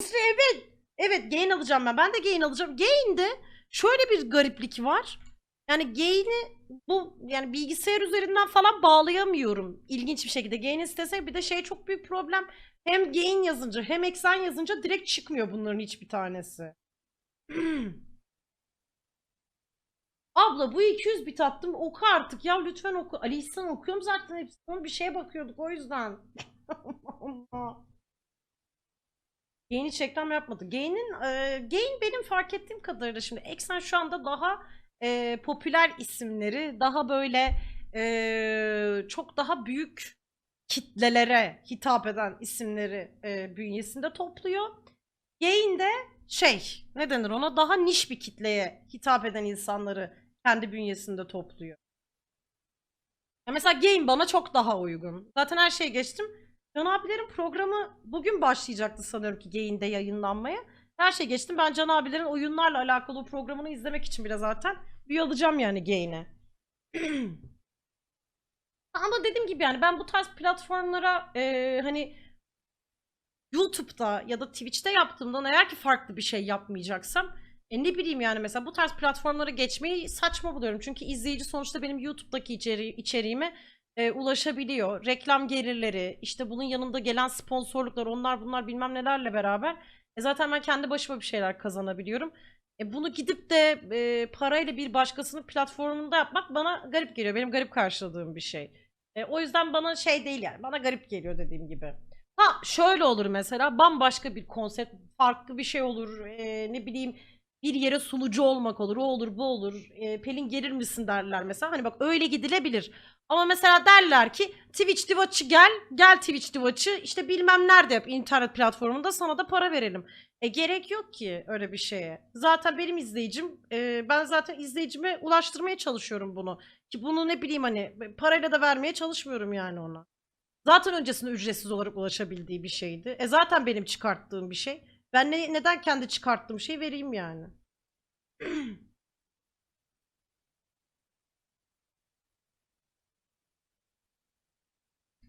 Evet. Evet gain alacağım ben. Ben de gain alacağım. Gain'de şöyle bir gariplik var. Yani gain'i bu yani bilgisayar üzerinden falan bağlayamıyorum. İlginç bir şekilde. Gain istesek bir de şey çok büyük problem. Hem gain yazınca hem eksen yazınca direkt çıkmıyor bunların hiçbir tanesi. Abla bu 200 bit attım oku artık ya lütfen oku. Ali İhsan okuyorum zaten hepsini bir şeye bakıyorduk o yüzden. Allah Allah. Gain hiç reklam yapmadı. Gain'in e, Gain benim fark ettiğim kadarıyla şimdi Exxen şu anda daha e, popüler isimleri daha böyle e, çok daha büyük kitlelere hitap eden isimleri e, bünyesinde topluyor. Gain de şey ne denir ona daha niş bir kitleye hitap eden insanları kendi bünyesinde topluyor. Ya mesela Game bana çok daha uygun. Zaten her şeye geçtim. Can abilerin programı bugün başlayacaktı sanıyorum ki Gain'de yayınlanmaya. Her şey geçtim. Ben Can abilerin oyunlarla alakalı programını izlemek için bile zaten bir alacağım yani Gain'e. Ama dediğim gibi yani ben bu tarz platformlara e, hani YouTube'da ya da Twitch'te yaptığımdan eğer ki farklı bir şey yapmayacaksam e ne bileyim yani mesela bu tarz platformlara geçmeyi saçma buluyorum. Çünkü izleyici sonuçta benim YouTube'daki içeri içeriğime e, ulaşabiliyor. Reklam gelirleri, işte bunun yanında gelen sponsorluklar, onlar bunlar bilmem nelerle beraber e zaten ben kendi başıma bir şeyler kazanabiliyorum. E bunu gidip de e, parayla bir başkasının platformunda yapmak bana garip geliyor. Benim garip karşıladığım bir şey. E, o yüzden bana şey değil yani. Bana garip geliyor dediğim gibi. Ha şöyle olur mesela bambaşka bir konsept, farklı bir şey olur. e, ne bileyim bir yere sunucu olmak olur, o olur, bu olur. E, Pelin gelir misin derler mesela. Hani bak öyle gidilebilir. Ama mesela derler ki Twitch Divaç'ı gel, gel Twitch Divaç'ı işte bilmem nerede yap internet platformunda sana da para verelim. E gerek yok ki öyle bir şeye. Zaten benim izleyicim, e, ben zaten izleyicime ulaştırmaya çalışıyorum bunu. Ki bunu ne bileyim hani parayla da vermeye çalışmıyorum yani ona. Zaten öncesinde ücretsiz olarak ulaşabildiği bir şeydi. E zaten benim çıkarttığım bir şey. Ben ne, neden kendi çıkarttığım şeyi vereyim yani?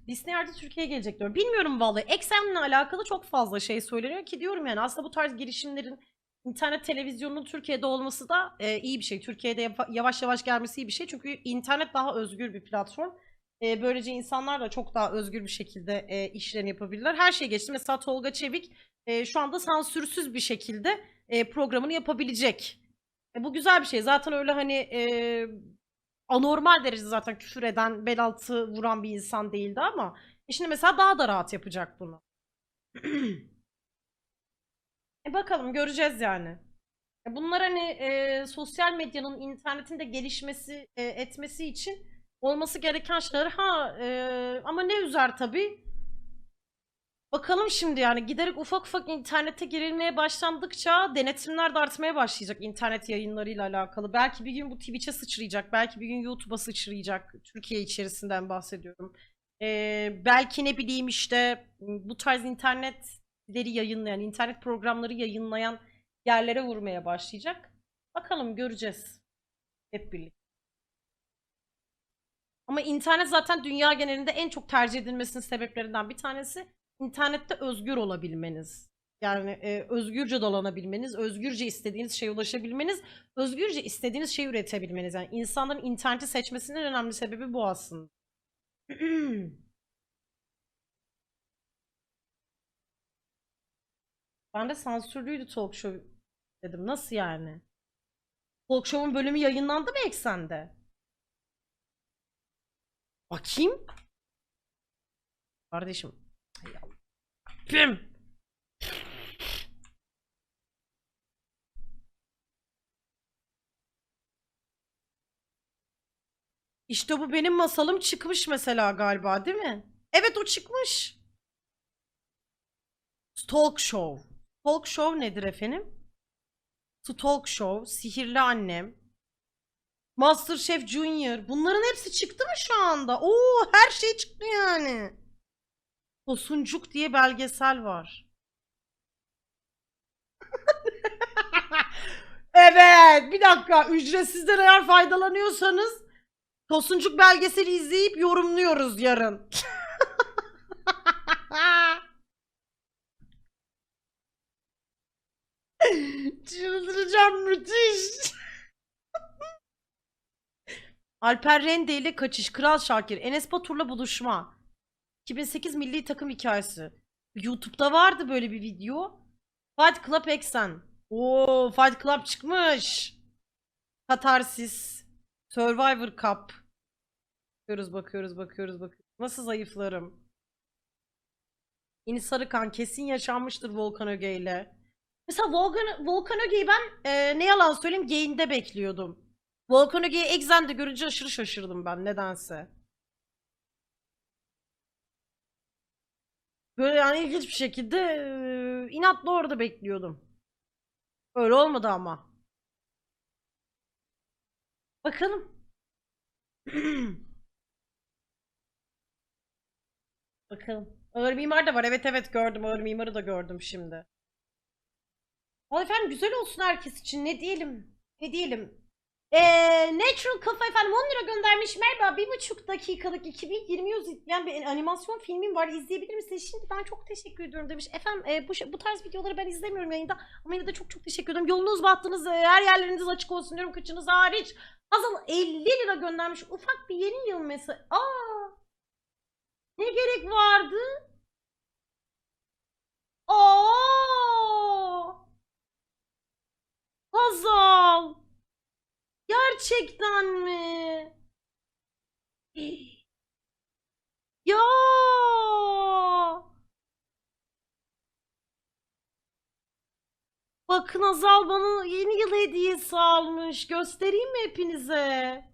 Disney artık Türkiye'ye gelecek diyor. Bilmiyorum vallahi. Exxen'le alakalı çok fazla şey söyleniyor ki diyorum yani aslında bu tarz girişimlerin internet televizyonunun Türkiye'de olması da e, iyi bir şey. Türkiye'de yava- yavaş yavaş gelmesi iyi bir şey. Çünkü internet daha özgür bir platform. E, böylece insanlar da çok daha özgür bir şekilde e, işlerini yapabilirler. Her şey geçti. Mesela Tolga Çevik e, şu anda sansürsüz bir şekilde e, programını yapabilecek. E, bu güzel bir şey. Zaten öyle hani e, anormal derecede zaten küfür eden, bel altı vuran bir insan değildi ama e şimdi mesela daha da rahat yapacak bunu. e bakalım göreceğiz yani. E Bunlar hani e, sosyal medyanın, internetin de gelişmesi, e, etmesi için olması gereken şeyler. Ha e, ama ne üzer tabii. Bakalım şimdi yani giderek ufak ufak internete girilmeye başlandıkça denetimler de artmaya başlayacak internet yayınlarıyla alakalı. Belki bir gün bu Twitch'e sıçrayacak, belki bir gün YouTube'a sıçrayacak. Türkiye içerisinden bahsediyorum. Ee, belki ne bileyim işte bu tarz internetleri yayınlayan, internet programları yayınlayan yerlere vurmaya başlayacak. Bakalım göreceğiz hep birlikte. Ama internet zaten dünya genelinde en çok tercih edilmesinin sebeplerinden bir tanesi internette özgür olabilmeniz. Yani e, özgürce dolanabilmeniz, özgürce istediğiniz şeye ulaşabilmeniz, özgürce istediğiniz şeyi üretebilmeniz. Yani insanların interneti seçmesinin önemli sebebi bu aslında. Ben de sansürlüydü talk show dedim. Nasıl yani? Talk show'un bölümü yayınlandı mı eksende? Bakayım. Kardeşim. Rabbim. İşte bu benim masalım çıkmış mesela galiba değil mi? Evet o çıkmış. Talk Show. Talk Show nedir efendim? Talk Show, Sihirli Annem, Masterchef Junior. Bunların hepsi çıktı mı şu anda? Oo her şey çıktı yani. Tosuncuk diye belgesel var. evet, bir dakika. Ücretsizden eğer faydalanıyorsanız Tosuncuk belgeseli izleyip yorumluyoruz yarın. Çıldıracağım müthiş. Alper Rende ile kaçış. Kral Şakir. Enes Batur'la buluşma. 2008 milli takım hikayesi. YouTube'da vardı böyle bir video. Fight Club Exen. Oo, Fight Club çıkmış. Katarsis. Survivor Cup. Bakıyoruz, bakıyoruz, bakıyoruz, bakıyoruz. Nasıl zayıflarım? Yeni Sarıkan kesin yaşanmıştır Volkan Öge ile. Mesela Volkan, Volkan Öge'yi ben e, ne yalan söyleyeyim Gain'de bekliyordum. Volkan Öge'yi Exen'de görünce aşırı şaşırdım ben nedense. Böyle yani ilginç bir şekilde e, inatla orada bekliyordum. Öyle olmadı ama. Bakalım. Bakalım. Ağır mimar da var. Evet evet gördüm. Ağır mimarı da gördüm şimdi. Valla efendim güzel olsun herkes için. Ne diyelim? Ne diyelim? Ee, Natural Kafa efendim 10 lira göndermiş. Merhaba bir buçuk dakikalık 2020 yıl izleyen bir animasyon filmim var. İzleyebilir misiniz? Şimdi ben çok teşekkür ediyorum demiş. Efendim e, bu, bu tarz videoları ben izlemiyorum yayında. Ama yine de çok çok teşekkür ederim. Yolunuz battınız. e, her yerleriniz açık olsun diyorum. Kıçınız hariç. Hazal 50 lira göndermiş. Ufak bir yeni yıl mesajı. Aa! Ne gerek vardı? Aa! Hazal! Gerçekten mi? Ya! Bakın Hazal bana yeni yıl hediyesi almış. Göstereyim mi hepinize?